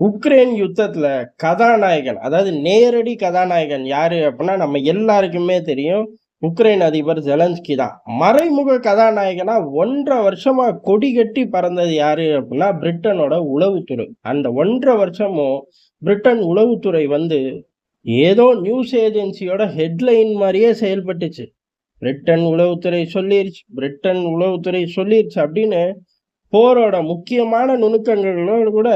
Ukraine யுத்தத்தில் கதாநாயகன் அதாவது நேரடி கதாநாயகன் யாரு அப்படின்னா நம்ம எல்லாருக்குமே தெரியும் உக்ரைன் அதிபர் ஜெலன்ஸ்கி தான். மறைமுக கதாநாயகனா ஒன்றரை வருஷமா கொடி கட்டி பறந்தது யாரு அப்படின்னா பிரிட்டனோட உளவுத்துறை. அந்த ஒன்றரை வருஷமும் பிரிட்டன் உளவுத்துறை வந்து ஏதோ நியூஸ் ஏஜென்சியோட ஹெட்லைன் மாதிரியே செயல்பட்டுச்சு. பிரிட்டன் உளவுத்துறை சொல்லிருச்சு பிரிட்டன் உளவுத்துறை சொல்லிருச்சு அப்படின்னு போரோட முக்கியமான நுணுக்கங்களோடு கூட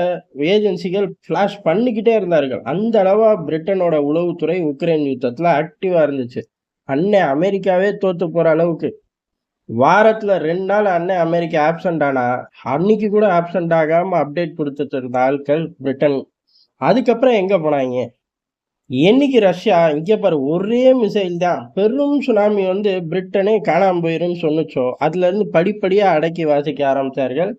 ஏஜென்சிகள் ஃப்ளாஷ் பண்ணிக்கிட்டே இருந்தார்கள். அந்த அளவா பிரிட்டனோட உளவுத்துறை உக்ரைன் யுத்தத்தில் ஆக்டிவா இருந்துச்சு. அன்னை அமெரிக்காவே தோத்து போற அளவுக்கு. வாரத்துல ரெண்டு நாள் அன்னை அமெரிக்கா ஆப்சண்ட் ஆனா அன்னைக்கு கூட ஆப்சண்ட் ஆகாம அப்டேட் கொடுத்துட்டு இருந்த ஆட்கள் பிரிட்டன். அதுக்கப்புறம் எங்க போனாங்க? என்னைக்கு ரஷ்யா இங்கே பாரு ஒரே மிசைல் தான். பெரும் சுனாமி வந்து பிரிட்டனே காணாம போயிடும் சொன்னுச்சோ அதுல இருந்து அடக்கி வாசிக்க ஆரம்பித்தார்கள்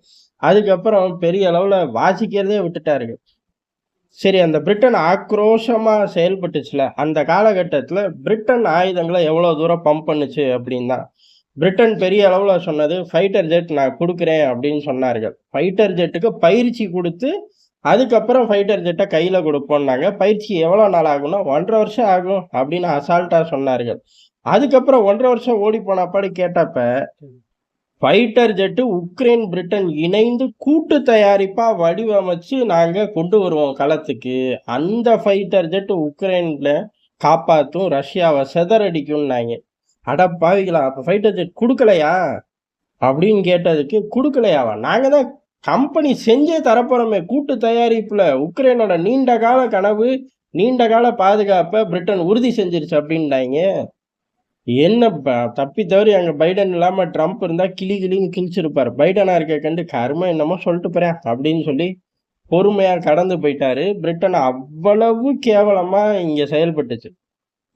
அதுக்கப்புறம் பெரிய அளவில் வாசிக்கிறதே விட்டுட்டார்கள். சரி அந்த பிரிட்டன் ஆக்ரோஷமா செயல்பட்டுச்சுல அந்த காலகட்டத்துல பிரிட்டன் ஆயுதங்களை எவ்வளவு தூரம் பம்ப் பண்ணுச்சு அப்படின்னா பிரிட்டன் பெரிய அளவில் சொன்னது ஃபைட்டர் ஜெட் நான் கொடுக்குறேன் அப்படின்னு சொன்னார்கள். ஃபைட்டர் ஜெட்டுக்கு பயிற்சி கொடுத்து அதுக்கப்புறம் ஃபைட்டர் ஜெட்டை கையில் கொடுப்போம்னாங்க. பயிற்சி எவ்வளோ நாள் ஆகும்னா ஒன்றரை வருஷம் ஆகும் அப்படின்னு அசால்ட்டாக சொன்னார்கள். அதுக்கப்புறம் ஒன்றரை வருஷம் ஓடி போனப்பாடி கேட்டப்ப ஃபைட்டர் ஜெட்டு உக்ரைன் பிரிட்டன் இணைந்து கூட்டு தயாரிப்பாக வடிவமைச்சு நாங்கள் கொண்டு வருவோம் களத்துக்கு. அந்த ஃபைட்டர் ஜெட் உக்ரைனில் காப்பாற்றும் ரஷ்யாவை செதறடிக்கும்னாங்க. அட அப்போ ஃபைட்டர் ஜெட் கொடுக்கலையா? அப்படின்னு கேட்டதுக்கு கொடுக்கலையாவா? நாங்கள் தான் கம்பெனி செஞ்சே தரப்போறோமே கூட்டு தயாரிப்புல. உக்ரைனோட நீண்ட கால கனவு நீண்ட கால பாதுகாப்பை பிரிட்டன் உறுதி செஞ்சிருச்சு அப்படின்னாங்க. என்ன தப்பி தவறி அங்கே பைடன் இல்லாமல் ட்ரம்ப் இருந்தால் கிளி கிளின்னு கிழிச்சிருப்பார். பைடனாக இருக்க கண்டு கருமை என்னமோ சொல்லிட்டு போறேன் அப்படின்னு சொல்லி பொறுமையாக கடந்து போயிட்டாரு. பிரிட்டன் அவ்வளவு கேவலமாக இங்கே செயல்பட்டுச்சு.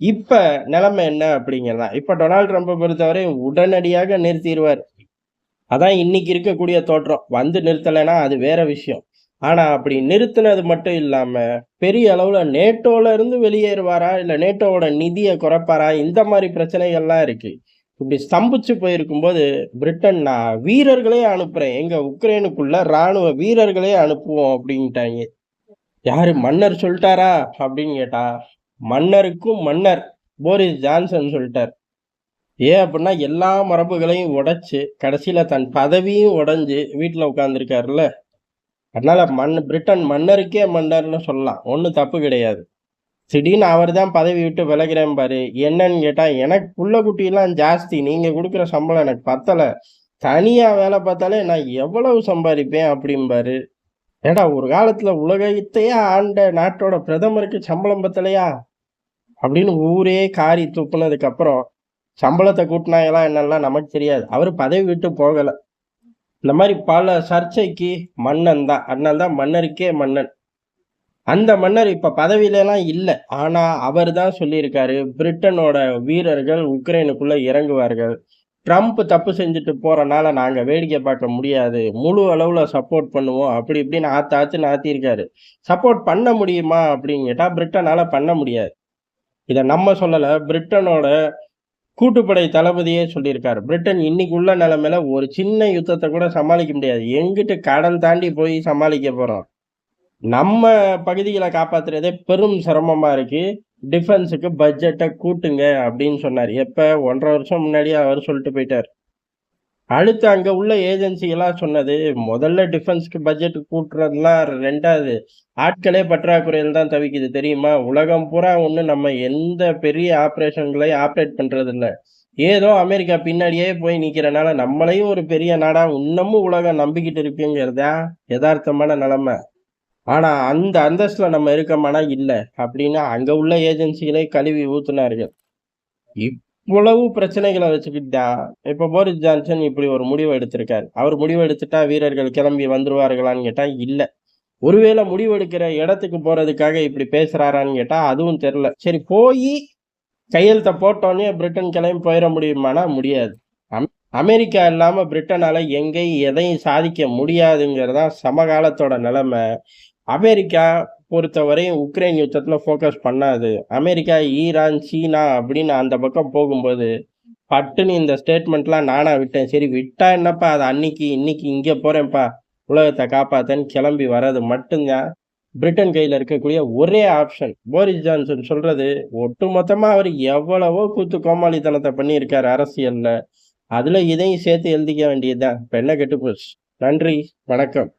இப்போ நிலைமை என்ன அப்படிங்கிறதான். இப்போ டொனால்ட் ட்ரம்ப்பை பொறுத்தவரை உடனடியாக நிறுத்திடுவார் அதான் இன்னைக்கு இருக்கக்கூடிய தோற்றம். வந்து நிறுத்தலைன்னா அது வேற விஷயம். ஆனா அப்படி நிறுத்தினது மட்டும் இல்லாம பெரிய அளவுல நேட்டோல இருந்து வெளியேறுவாரா? இல்ல நேட்டோவோட நிதியை குறைப்பாரா? இந்த மாதிரி பிரச்சனைகள்லாம் இருக்கு. இப்படி ஸ்தம்பிச்சு போயிருக்கும்போது பிரிட்டன் நான் வீரர்களே அனுப்புறேன். எங்க உக்ரைனுக்குள்ள ராணுவ வீரர்களே அனுப்புவோம் அப்படின்ட்டாங்க. யாரு மன்னர் சொல்லிட்டாரா? அப்படின்னு கேட்டா மன்னருக்கும் மன்னர் போரிஸ் ஜான்சன் சொல்லிட்டார். ஏன் அப்படின்னா எல்லா மரபுகளையும் உடைச்சு கடைசியில் தன் பதவியும் உடைஞ்சு வீட்டில் உட்காந்துருக்காருல்ல அதனால் மண் பிரிட்டன் மன்னருக்கே மன்னர்னு சொல்லலாம். ஒன்றும் தப்பு கிடையாது. திடீர்னு அவர் தான் பதவி விட்டு விலகிறேன் பாரு. என்னன்னு கேட்டால் எனக்கு புள்ள குட்டியெல்லாம் ஜாஸ்தி. நீங்கள் கொடுக்குற சம்பளம் எனக்கு பத்தலை. தனியாக வேலை பார்த்தாலே நான் எவ்வளவு சம்பாதிப்பேன் அப்படிம்பாரு ஏடா ஒரு காலத்தில் உலகத்தையே ஆண்ட நாட்டோட பிரதமருக்கு சம்பளம் பத்தலையா? அப்படின்னு ஊரே காரி துப்புனதுக்கப்புறம் சம்பளத்தை கூட்டினாங்களா என்னெல்லாம் நமக்கு தெரியாது. அவர் பதவி விட்டு போகலை. இந்த மாதிரி பல சர்ச்சைக்கு மன்னன் தான். அண்ணன் தான் மன்னருக்கே மன்னன். அந்த மன்னர் இப்போ பதவியிலலாம் இல்லை. ஆனால் அவர் தான் சொல்லியிருக்காரு பிரிட்டனோட வீரர்கள் உக்ரைனுக்குள்ளே இறங்குவார்கள். ட்ரம்ப் தப்பு செஞ்சுட்டு போகிறனால நாங்கள் வேடிக்கை பார்க்க முடியாது. முழு அளவில் சப்போர்ட் பண்ணுவோம். அப்படி இப்படின்னு ஆத்து ஆத்து நாத்தியிருக்காரு சப்போர்ட் பண்ண முடியுமா அப்படின்னு கேட்டால் பிரிட்டனால பண்ண முடியாது. இதை நம்ம சொல்லலை. பிரிட்டனோட கூட்டுப்படை தளபதியே சொல்லியிருக்காரு. பிரிட்டன் இன்னைக்கு உள்ள நிலைமையில ஒரு சின்ன யுத்தத்தை கூட சமாளிக்க முடியாது. எங்கிட்டு கடல் தாண்டி போய் சமாளிக்க போறோம். நம்ம பகுதிகளை காப்பாத்துறதே பெரும் சிரமமா இருக்கு. டிஃபென்ஸுக்கு பட்ஜெட்டை கூட்டுங்க அப்படின்னு சொன்னார். எப்ப? ஒன்றரை வருஷம் முன்னாடியே அவர் சொல்லிட்டு போயிட்டார். அடுத்து அங்க உள்ள ஏஜென்சிகளாம் சொன்னது முதல்ல டிஃபென்ஸ்க்கு பட்ஜெட் கூட்டுறதுலாம் ரெண்டாவது ஆட்களே பற்றாக்குறையில் தான் தவிக்குது தெரியுமா? உலகம் பூரா ஒண்ணு நம்ம எந்த பெரிய ஆப்ரேஷன்களை ஆப்ரேட் பண்றது இல்ல ஏதோ அமெரிக்கா பின்னாடியே போய் நிக்கிறனால நம்மளையும் ஒரு பெரிய நாடா இன்னமும் உலகம் நம்பிக்கிட்டு இருக்குங்கிறதா யதார்த்தமான நிலைமை. ஆனா அந்த அந்தஸ்துல நம்ம இருக்கமானா இல்லை. அப்படின்னு அங்க உள்ள ஏஜென்சிகளே கழுவி ஊத்துனார்கள். இவ்வளவு பிரச்சனைகளை வச்சுக்கிட்டா இப்ப போரிஸ் ஜான்சன் இப்படி ஒரு முடிவு எடுத்திருக்காரு. அவர் முடிவு எடுத்துட்டா வீரர்கள் கிளம்பி வந்துருவார்களான்னு கேட்டா இல்ல. ஒருவேளை முடிவு எடுக்கிற இடத்துக்கு போறதுக்காக இப்படி பேசுறாரான்னு கேட்டா அதுவும் தெரியல. சரி போய் கையெழுத்த போட்டோன்னே பிரிட்டன் கிளம்பி போயிட முடியுமானா? முடியாது. அம்- அமெரிக்கா இல்லாம பிரிட்டனால எங்கேயும் எதையும் சாதிக்க முடியாதுங்கிறதா சமகாலத்தோட நிலைமை. அமெரிக்கா பொறுத்தவரையும் உக்ரைன் யுத்தத்தில் ஃபோக்கஸ் பண்ணாது அமெரிக்கா ஈரான் சீனா அப்படின்னு அந்த பக்கம் போகும்போது பட்டுன்னு இந்த ஸ்டேட்மெண்ட்லாம் நானாக விட்டேன் சரி விட்டா என்னப்பா அது அன்னைக்கு இன்னைக்கு இங்கே போகிறேன்ப்பா உலகத்தை காப்பாத்தேன்னு கிளம்பி வர்றது மட்டும்தான் பிரிட்டன் கையில் இருக்கக்கூடிய ஒரே ஆப்ஷன். போரிஸ் ஜான்சன் சொல்கிறது ஒட்டு மொத்தமாக அவர் எவ்வளவோ கூத்து கோமாளித்தனத்தை பண்ணியிருக்கார் அரசியலில் அதில் இதையும் சேர்த்து எழுதிக்க வேண்டியது தான். என்ன கெட்டு போச்சு. நன்றி, வணக்கம்.